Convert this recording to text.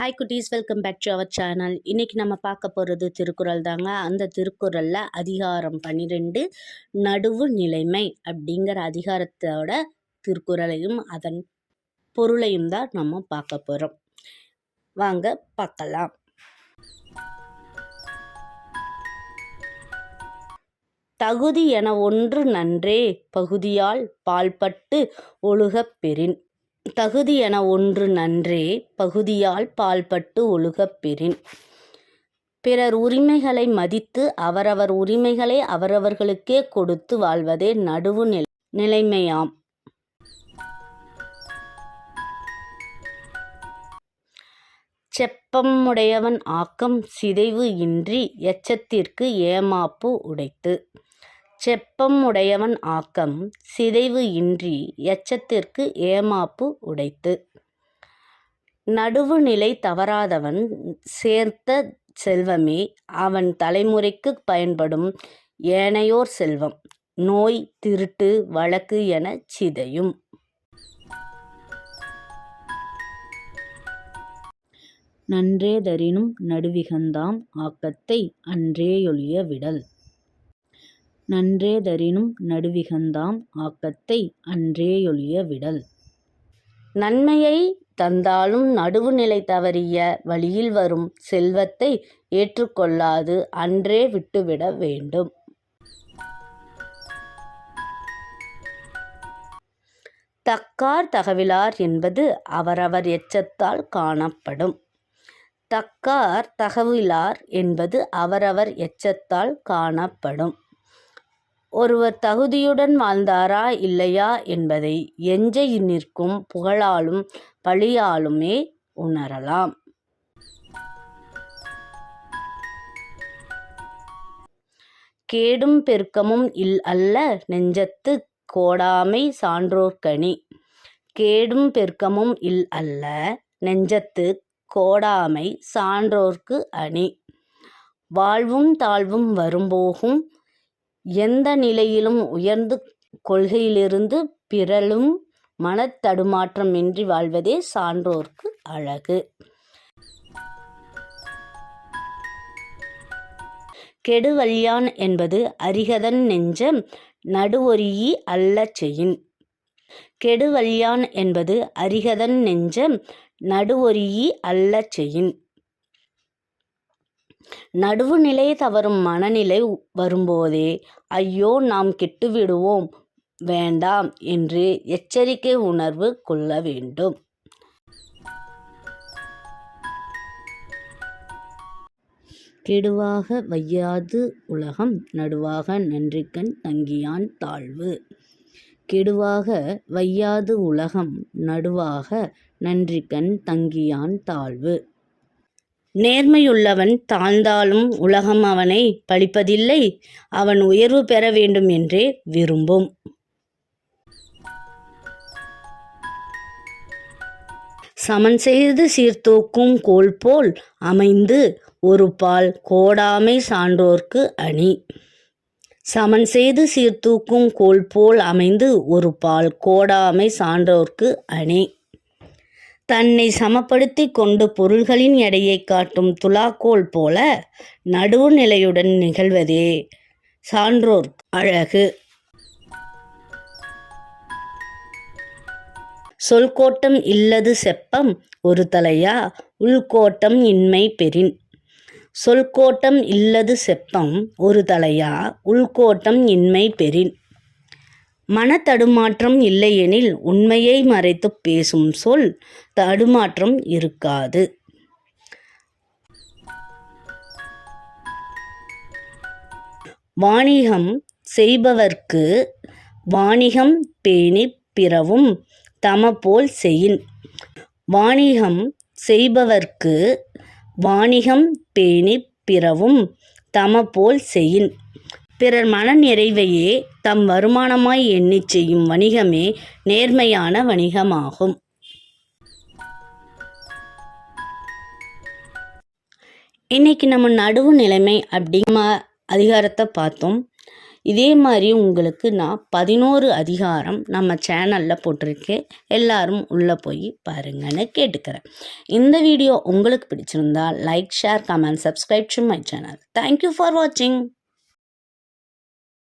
Hi குட்டீஸ். Welcome back to our channel இன்றைக்கி நம்ம பார்க்க போகிறது திருக்குறள் தாங்க. அந்த திருக்குறளில் அதிகாரம் பன்னிரெண்டு நடுவு நிலைமை அப்படிங்கிற அதிகாரத்தோட திருக்குறளையும் அதன் பொருளையும் தான் நம்ம பார்க்க போகிறோம் வாங்க பார்க்கலாம். தகுதி என ஒன்று நன்றே பகுதியால் பால்பட்டு ஒழுகப் பெறின். தகுதி என ஒன்று நன்றே பகுதியால் பால்பட்டு ஒழுகப்பெறின் பிறர் உரிமைகளை மதித்து அவரவர் உரிமைகளை அவரவர்களுக்கே கொடுத்து வாழ்வதே நடுவு நிலை நிலைமையாம். செப்பமுடையவன் ஆக்கம் சிதைவு இன்றி எச்சத்திற்கு ஏமாப்பு உடைத்து. செப்பம் உடையவன் ஆக்கம் சிதைவு இன்றி எச்சத்திற்கு ஏமாப்பு உடைத்து. நடுவுநிலை தவறாதவன் சேர்த்த செல்வமே அவன் தலைமுறைக்கு பயன்படும் ஏனையோர் செல்வம். நோய் திருட்டு வழக்கு எனச் சிதையும். நன்றே தரினும் நடுவிகந்தாம் ஆக்கத்தை அன்றேயொழிய விடல். நன்றேதரினும் நடுவிகந்தாம் ஆக்கத்தை அன்றேயொழிய விடல். நன்மையை தந்தாலும் நடுவுநிலை தவறிய வழியில் வரும் செல்வத்தை ஏற்றுக்கொள்ளாது அன்றே விட்டுவிட வேண்டும். தக்கார் தகவிலார் என்பது அவரவர் எச்சத்தால் காணப்படும். தக்கார் தகவிலார் என்பது அவரவர் எச்சத்தால் காணப்படும். ஒருவர் தகுதியுடன் வாழ்ந்தாரா இல்லையா என்பதை எஞ்ச நிற்கும் புகழாலும் பழியாலுமே உணரலாம். கேடும் பெருக்கமும் இல் அல்ல நெஞ்சத்து கோடாமை சான்றோர்க்கணி கேடும் பெருக்கமும் இல் அல்ல நெஞ்சத்து கோடாமை சான்றோர்க்கு அணி. வாழ்வும் தாழ்வும் வரும்போகும் எந்த நிலையிலும் உயர்ந்து கொள்கையிலிருந்து பிறழும் மனத்தடுமாற்றமின்றி வாழ்வதே சான்றோர்க்கு அழகு. கெடுவல்யான் என்பது அரிகதன் நெஞ்சம் நடுவொரியி அல்ல செயின். கெடுவல்யான் என்பது அரிகதன் நெஞ்சம் நடுவொரியி அல்ல செயின். நடுவுநிலை தவறும் மனநிலை வரும்போதே ஐயோ நாம் கெட்டுவிடுவோம் வேண்டாம் என்று எச்சரிக்கை உணர்வு கொள்ள வேண்டும். கெடுவாக வையாது உலகம் நடுவாக நன்றிக்கண் தங்கியான் தாழ்வு. கெடுவாக வையாது உலகம் நடுவாக நன்றிக்கண் தங்கியான் தாழ்வு. நேர்மையுள்ளவன் தாழ்ந்தாலும் உலகம் அவனை பழிப்பதில்லை அவன் உயர்வு பெற வேண்டும் என்றே விரும்பும். சமன் செய்து சீர்தூக்கும் கோல் போல் அமைந்து ஒரு பால் கோடாமை சான்றோர்க்கு அணி. சமன் செய்து சீர்தூக்கும் கோல் போல் அமைந்து ஒரு பால் கோடாமை சான்றோர்க்கு அணி. தன்னை சமப்படுத்தி கொண்டு பொருள்களின் எடையை காட்டும் துலாக்கோல் போல நடுவுநிலையுடன் நிகழ்வதே. சான்றோர் அழகு. சொல்கோட்டம் இல்லது செப்பம் ஒரு தலையா உள்கோட்டம் இன்மை பெறின். சொல்கோட்டம் இல்லது செப்பம் ஒரு தலையா உள்கோட்டம் இன்மை பெறின். மனத்தடுமாற்றம் இல்லையெனில் உண்மையை மறைத்து பேசும் சொல் தடுமாற்றம் இருக்காது. வாணிகம் செய்பவர்க்கு வாணிகம் பேணி பிறவும் தமபோல் செயின். வாணிகம் செய்பவர்க்கு வாணிகம் பேணி பிறவும் தமபோல் செயின். பிறர் மன நிறைவையே தம் வருமானமாய் எண்ணி செய்யும் வணிகமே நேர்மையான வணிகமாகும். இன்னைக்கு நம்ம நடுவு நிலைமை அப்படிங்கிற அதிகாரத்தை பார்த்தோம். இதே மாதிரி உங்களுக்கு நான் பதினோரு அதிகாரம் நம்ம சேனலில் போட்டிருக்கேன். எல்லாரும் உள்ளே போய் பாருங்கன்னு கேட்டுக்கிறேன். இந்த வீடியோ உங்களுக்கு பிடிச்சிருந்தா like share comment subscribe to my channel thank you for வாட்சிங்